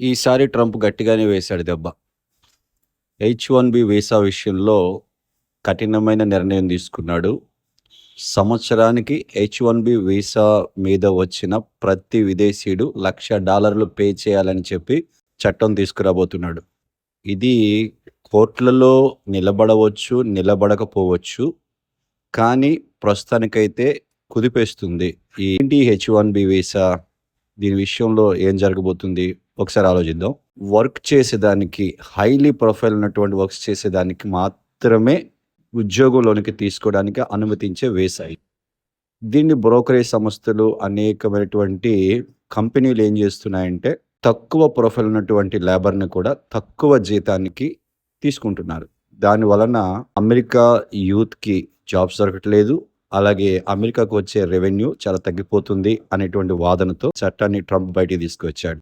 ఈసారి ట్రంప్ గట్టిగానే వేశాడు దెబ్బ. హెచ్ వన్ బి వీసా విషయంలో కఠినమైన నిర్ణయం తీసుకున్నాడు. సంవత్సరానికి హెచ్ వన్ బి వీసా మీద వచ్చిన ప్రతి విదేశీయుడు లక్ష డాలర్లు పే చేయాలని చెప్పి చట్టం తీసుకురాబోతున్నాడు. ఇది కోర్టులలో నిలబడవచ్చు, నిలబడకపోవచ్చు. కానీ ప్రస్తుతానికైతే కుదిపేస్తుంది. ఏంటి హెచ్ వన్ బి వీసా? దీని విషయంలో ఏం జరగబోతుంది? ఒకసారి ఆలోచిద్దాం. వర్క్ చేసేదానికి హైలీ ప్రొఫైల్ ఉన్నటువంటి వర్క్స్ చేసేదానికి మాత్రమే ఉద్యోగంలోనికి తీసుకోవడానికి అనుమతించే వేశాయి దీన్ని బ్రోకరేజ్ సంస్థలు అనేకమైనటువంటి కంపెనీలు ఏం చేస్తున్నాయంటే తక్కువ ప్రొఫైల్ ఉన్నటువంటి లేబర్‌ని కూడా తక్కువ జీతానికి తీసుకుంటున్నారు. దాని వలన అమెరికా యూత్‌కి జాబ్స్ దొరకట్లేదు. అలాగే అమెరికాకు వచ్చే రెవెన్యూ చాలా తగ్గిపోతుంది అనేటువంటి వాదనతో చట్టాన్ని ట్రంప్ బయటికి తీసుకొచ్చాడు.